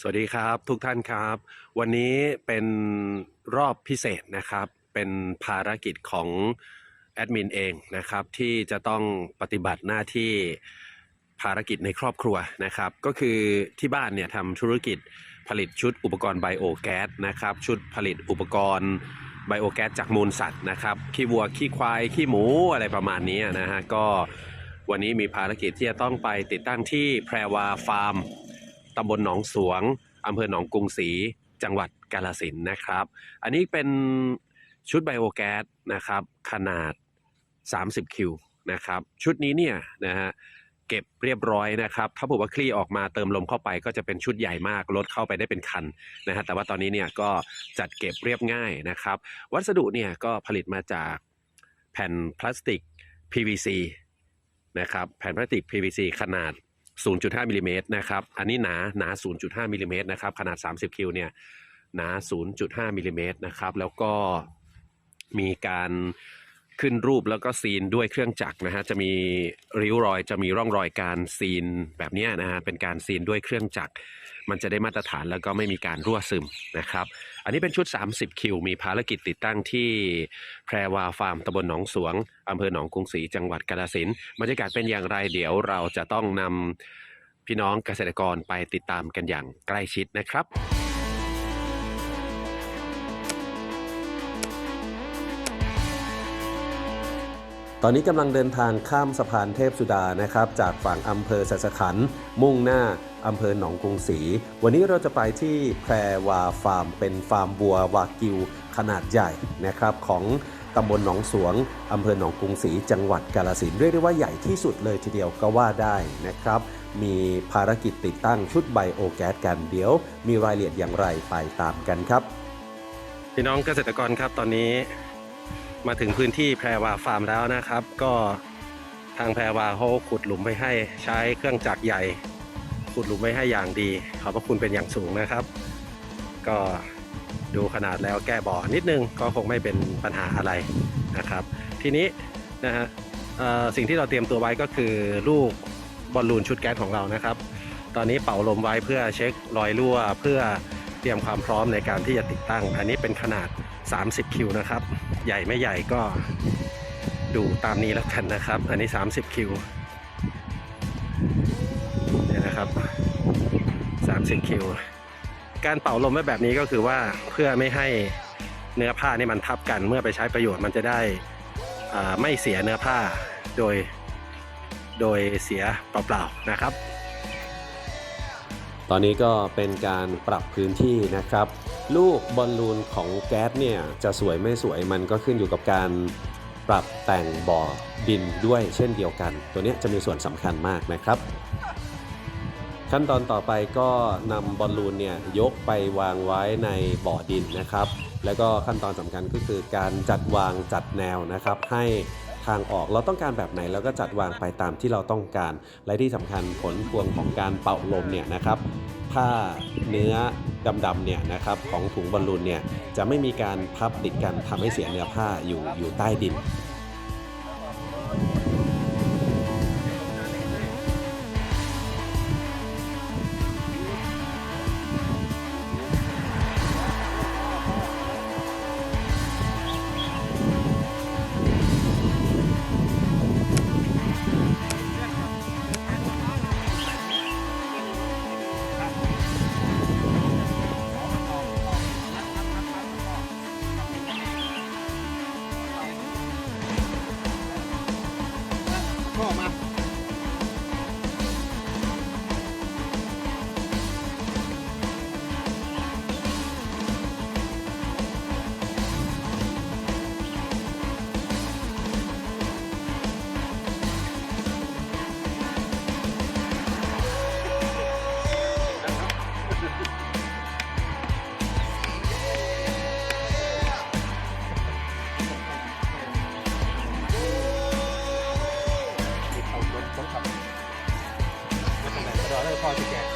สวัสดีครับทุกท่านครับ วันนี้เป็นรอบพิเศษนะครับ เป็นภารกิจของแอดมินเองนะครับที่จะต้องปฏิบัติหน้าที่ภารกิจในครอบครัวนะครับ ก็คือที่บ้านเนี่ยทำธุรกิจผลิตชุดอุปกรณ์ไบโอแก๊สนะครับชุดผลิตอุปกรณ์ไบโอแก๊สจากมูลสัตว์นะครับขี้วัวขี้ควายขี้หมูอะไรประมาณนี้นะฮะก็วันนี้มีภารกิจที่จะต้องไปติดตั้งที่แพรวาฟาร์ม ตำบลหนองสวงอำเภอหนองกรุงศรีจังหวัดกาฬสินนะครับ อันนี้เป็นชุดไบโอแก๊สนะครับ ขนาด 30 คิวนะครับ ชุดนี้เนี่ยนะฮะเก็บเรียบร้อยนะครับ ถ้าผมว่าคลี่ออกมาเติมลมเข้าไปก็จะเป็นชุดใหญ่มากรถเข้าไปได้เป็นคันนะฮะแต่ว่าตอนนี้เนี่ยก็จัดเก็บเรียบง่ายนะครับ วัสดุเนี่ยก็ผลิตมาจากแผ่นพลาสติก PVC นะครับแผ่นพลาสติก PVC ขนาด 0.5มิลลิเมตรนะครับ อันนี้หนาหนา 0.5มิลลิเมตรนะครับ ขนาด 30 คิวเนี่ยหนา 0.5มิลลิเมตรนะครับ แล้วก็มีการ ขึ้นรูปแล้วก็ซีนด้วยเครื่องจักรนะฮะจะมีริ้วรอยจะมีร่องรอยการซีนแบบนี้นะฮะเป็นการซีนด้วยเครื่องจักร มันจะได้มาตรฐานแล้วก็ไม่มีการรั่วซึมนะครับ อันนี้เป็นชุด 30 คิว มีภารกิจติดตั้งที่แพรวาฟาร์มตำบลหนองสวงอำเภอหนองกรุงศรีจังหวัดกาฬสินบรรยากาศเป็นอย่างไรเดี๋ยวเราจะต้องนำพี่น้องเกษตรกรไปติดตามกันอย่างใกล้ชิดนะครับ ตอนนี้กำลังเดินทางข้ามสะพานเทพสุดานะครับ จากฝั่งอำเภอสัสขัน มุ่งหน้าอำเภอหนองกรุงศรี วันนี้เราจะไปที่แพรวาฟาร์ม เป็นฟาร์มวัววากิวขนาดใหญ่นะครับของตำบลหนองสวง อำเภอหนองกรุงศรี จังหวัดกาฬสินเรียกได้ว่าใหญ่ที่สุดเลยทีเดียวก็ว่าได้นะครับ มีภารกิจติดตั้งชุดไบโอแก๊สกันเดี๋ยว มีรายละเอียดอย่างไรไปตามกันครับ พี่น้องเกษตรกรครับตอนนี้ มาถึงพื้นที่แพรวาฟาร์มแล้วนะครับ ก็ทางแพรวาเขาขุดหลุมไว้ให้ใช้เครื่องจักรใหญ่ ขุดหลุมไว้ให้อย่างดีขอบพระคุณเป็นอย่างสูงนะครับ ก็ดูขนาดแล้วแก้บ่อนิดนึงก็คงไม่เป็นปัญหาอะไรนะครับ ทีนี้นะฮะสิ่งที่เราเตรียมตัวไว้ก็คือลูกบอลลูนชุดแก๊สของเรานะครับ ตอนนี้เป่าลมไว้เพื่อเช็ครอยรั่วเพื่อเตรียมความพร้อมในการที่จะติดตั้ง อันนี้เป็นขนาด 30 คิวนะครับ ใหญ่ไม่ใหญ่ก็ดูตามนี้แล้วกันนะครับ อันนี้ 30 คิวเนี่ยนะครับ 30 คิว การเป่าลมไว้แบบนี้ก็คือว่าเพื่อไม่ให้เนื้อผ้านี่มันทับกันเมื่อไปใช้ประโยชน์มันจะได้ไม่เสียเนื้อผ้าโดยโดยเสียเปล่าๆนะครับ ตอนนี้ก็เป็นการปรับพื้นที่นะครับ ลูกบอลลูนของแก๊สเนี่ยจะสวยไม่สวยมันก็ขึ้นอยู่กับการปรับแต่งบ่อดินด้วยเช่นเดียวกัน ตัวนี้จะมีส่วนสำคัญมากนะครับ ขั้นตอนต่อไปก็นำบอลลูนเนี่ยยกไปวางไว้ในบ่อดินนะครับ แล้วก็ขั้นตอนสำคัญก็คือการจัดวางจัดแนวนะครับ ให้ทางออกเราต้องการแบบไหนเราก็จัดวางไปตามที่เราต้องการ และที่สำคัญผลพวงของการเป่าลมเนี่ยนะครับ ถ้าเนื้อดำๆเนี่ยนะครับของถุงบอลลูนเนี่ยจะไม่มีการพับติดกันทำให้เสียเนื้อผ้าอยู่อยู่ใต้ดิน podcast.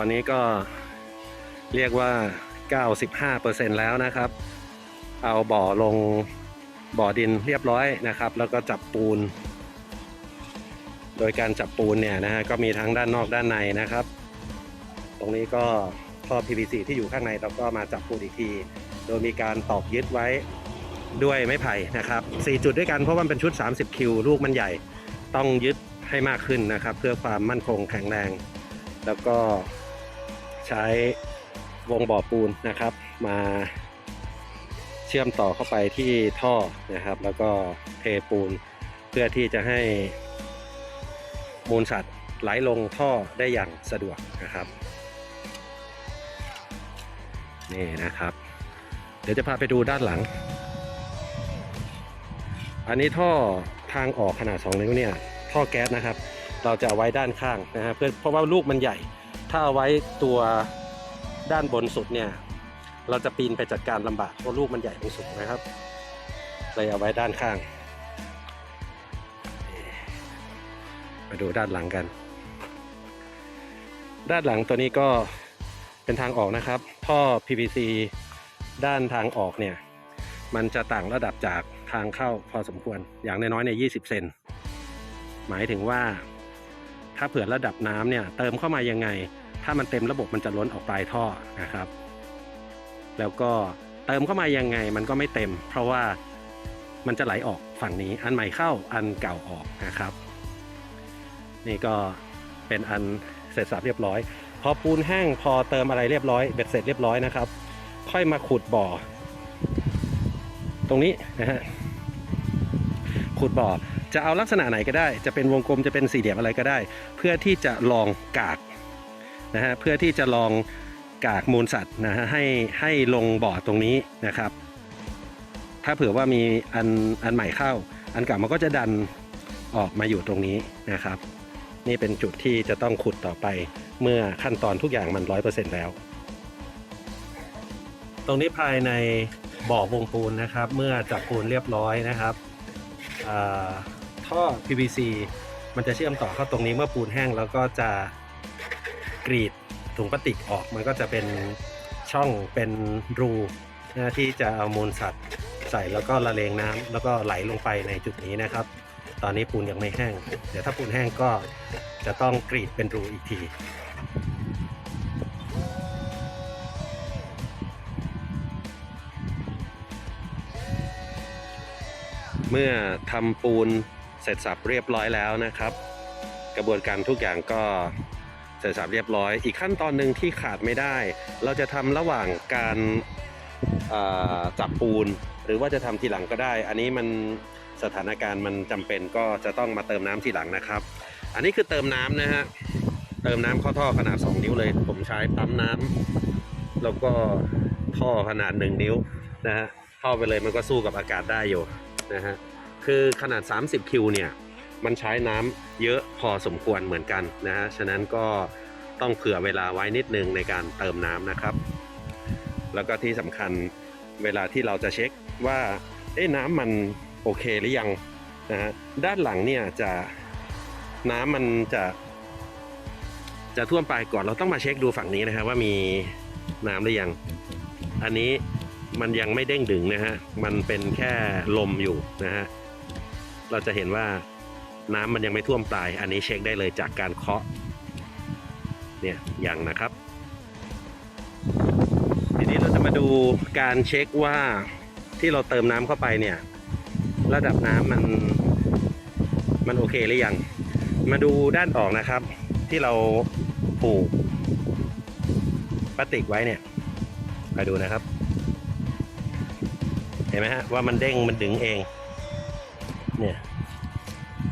ตอนนี้ก็เรียกว่า 95%แล้วนะครับ เอาบ่อลงบ่อดินเรียบร้อยนะครับ แล้วก็จับปูน โดยการจับปูนเนี่ยนะฮะก็มีทั้งด้านนอกด้านในนะครับ ตรงนี้ก็ท่อ PVC ที่อยู่ข้างในเราก็มาจับปูนอีกที โดยมีการตอกยึดไว้ด้วยไม้ไผ่นะครับ 4 จุดด้วยกันเพราะว่ามันเป็นชุด 30 คิว ลูกมันใหญ่ต้องยึดให้มากขึ้นนะครับ เพื่อความมั่นคงแข็งแรง แล้วก็ ใช้วงบ่อปูนนะครับ มาเชื่อมต่อเข้าไปที่ท่อนะครับ แล้วก็เทปูนเพื่อที่จะให้มูลสัตว์ไหลลงท่อได้อย่างสะดวกนะครับนี่นะครับ เดี๋ยวจะพาไปดูด้านหลัง อันนี้ท่อทางออกขนาด 2 นิ้วเนี่ยท่อแก๊สนะครับ เราจะเอาไว้ด้านข้างนะฮะเพื่อเพราะว่าลูกมันใหญ่ ถ้าเอาไว้ตัวด้านบนสุดเนี่ย เราจะปีนไปจัดการลำบากเพราะลูกมันใหญ่ตรงสุดนะครับ เลยเอาไว้ด้านข้าง มาดูด้านหลังกัน ด้านหลังตัวนี้ก็เป็นทางออกนะครับ ท่อ PVC ด้านทางออกเนี่ย มันจะต่างระดับจากทางเข้าพอสมควรอย่างน้อยๆเนี่ย20 เซนหมายถึงว่า ถ้าเผื่อระดับน้ำเนี่ยเติมเข้ามายังไง ถ้ามันเต็มระบบมันจะล้นออกปลายท่อนะครับ แล้วก็เติมเข้ามายังไงมันก็ไม่เต็ม เพราะว่ามันจะไหลออกฝั่งนี้ อันใหม่เข้าอันเก่าออกนะครับ นี่ก็เป็นอันเสร็จสับเรียบร้อย พอปูนแห้งพอเติมอะไรเรียบร้อยเบ็ดเสร็จเรียบร้อยนะครับ ค่อยมาขุดบ่อ ตรงนี้นะฮะขุดบ่อ จะเอาลักษณะไหนก็ได้ จะเป็นวงกลมจะเป็นสี่เหลี่ยมอะไรก็ได้ เพื่อที่จะลองกากนะฮะเพื่อที่จะลองกากมูลสัตว์นะฮะให้ให้ลงบ่อตรงนี้นะครับ ถ้าเผื่อว่ามีอันอันใหม่เข้า อันเก่ามันก็จะดันออกมาอยู่ตรงนี้นะครับ นี่เป็นจุดที่จะต้องขุดต่อไปเมื่อขั้นตอนทุกอย่างมันร้อยเปอร์เซ็นต์แล้ว ตรงนี้ภายในบ่อวงปูนนะครับ เมื่อจับปูนเรียบร้อยนะครับอ่า ท่อ PVC มันจะเชื่อมต่อเข้าตรงนี้เมื่อปูนแห้งแล้วก็จะกรีดถุงพลาสติกออก มันก็จะเป็นช่องเป็นรูนะที่จะเอามูลสัตว์ใส่แล้วก็ละเลงน้ำแล้วก็ไหลลงไปในจุดนี้นะครับ ตอนนี้ปูนยังไม่แห้ง เดี๋ยวถ้าปูนแห้งก็จะต้องกรีดเป็นรูอีกทีเมื่อทำปูน สร็จสับเรียบร้อยแล้วนะครับ กระบวนการทุกอย่างก็เสร็จสับเรียบร้อย อีกขั้นตอนหนึ่งที่ขาดไม่ได้ เราจะทำระหว่างการจับปูน หรือว่าจะทำทีหลังก็ได้ อันนี้มันสถานการณ์มันจำเป็นก็จะต้องมาเติมน้ำทีหลังนะครับ อันนี้คือเติมน้ำนะฮะเติมน้ำเข้าท่อขนาด 2 นิ้วเลย ผมใช้ปั๊มน้ำแล้วก็ท่อขนาด 1 นิ้วนะฮะเข้าไปเลยมันก็สู้กับอากาศได้อยู่นะฮะ คือขนาด 30 คิวเนี่ย มันใช้น้ำเยอะพอสมควรเหมือนกันนะฮะ ฉะนั้นก็ต้องเผื่อเวลาไว้นิดนึงในการเติมน้ำนะครับ แล้วก็ที่สำคัญเวลาที่เราจะเช็คว่าเอ๊ะน้ำมันโอเคหรือยังนะฮะ ด้านหลังเนี่ยจะน้ำมันจะจะท่วมปลายก่อนเราต้องมาเช็คดูฝั่งนี้นะครับว่ามีน้ำหรือยัง อันนี้มันยังไม่เด้งดึงนะฮะ มันเป็นแค่ลมอยู่นะฮะ เราจะเห็นว่าน้ำมันยังไม่ท่วมปลาย อันนี้เช็คได้เลยจากการเคาะ เนี่ยอย่างนะครับ ทีนี้เราจะมาดูการเช็คว่าที่เราเติมน้ำเข้าไปเนี่ย ระดับน้ำมันมันโอเคหรือยัง มาดูด้านออกนะครับ ที่เราผูกพลาสติกไว้เนี่ยมาดูนะครับ เห็นไหมฮะว่ามันเด้งมันดึงเอง เนี่ย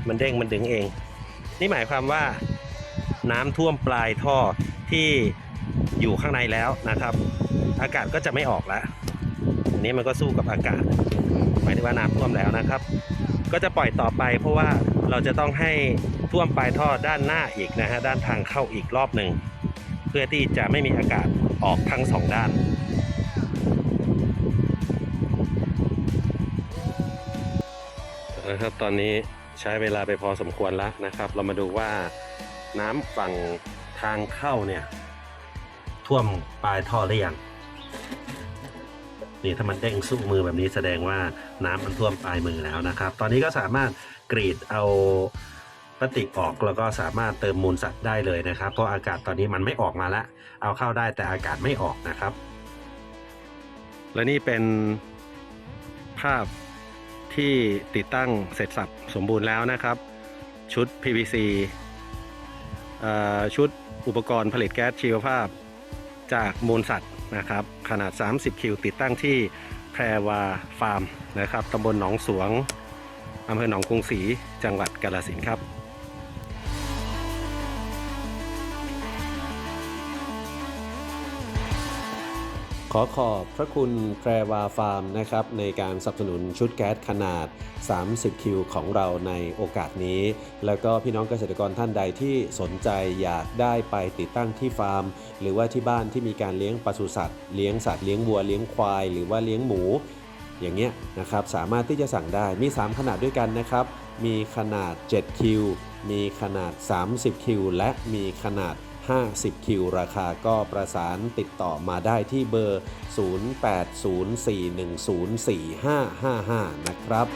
มันเด้งมันดึงเอง นี่หมายความว่าน้ำท่วมปลายท่อที่อยู่ข้างในแล้วนะครับ อากาศก็จะไม่ออกแล้วอันนี้มันก็สู้กับอากาศ หมายถึงว่าน้ำท่วมแล้วนะครับ ก็จะปล่อยต่อไปเพราะว่าเราจะต้องให้ท่วมปลายท่อด้านหน้าอีกนะฮะด้านทางเข้าอีกรอบหนึ่งเพื่อที่จะไม่มีอากาศออกทั้งสองด้าน นะครับ ตอนนี้ใช้เวลาไปพอสมควรแล้วนะครับ เรามาดูว่าน้ำฝั่งทางเข้าเนี่ย ท่วมปลายท่อหรือยังนี่ถ้ามันเด้งสู้มือแบบนี้แสดงว่าน้ำมันท่วมปลายมือแล้วนะครับ ตอนนี้ก็สามารถกรีดเอาพลาสติกออกแล้วก็สามารถเติมมูลสัตว์ได้เลยนะครับ เพราะอากาศตอนนี้มันไม่ออกมาล้วเอาเข้าได้แต่อากาศไม่ออกนะครับ และนี่เป็นภาพ ที่ติดตั้งเสร็จสับสมบูรณ์แล้วนะครับ ชุด PVC ชุดอุปกรณ์ผลิตแก๊สชีวภาพ จากมูลสัตว์นะครับ ขนาด 30 คิว ติดตั้งที่แพรวาฟาร์มนะครับตำบลหนองสวงอำเภอหนองกรุงศรีจังหวัดกาฬสินธุ์ครับ ขอขอบพระคุณแพรวาฟาร์มนะครับในการสนับสนุนชุดแก๊สขนาด 30 คิวของเราในโอกาสนี้ แล้วก็พี่น้องเกษตรกรท่านใดที่สนใจอยากได้ไปติดตั้งที่ฟาร์ม หรือว่าที่บ้านที่มีการเลี้ยงปศุสัตว์เลี้ยงสัตว์เลี้ยงวัวเลี้ยงควาย หรือว่าเลี้ยงหมู อย่างเงี้ยนะครับสามารถที่จะสั่งได้มี 3 ขนาดด้วยกันนะครับ มีขนาด7คิวมีขนาด 30คิวและมีขนาด 50 คิว ราคาก็ประสานติดต่อมาได้ที่เบอร์ 0804104555 นะครับ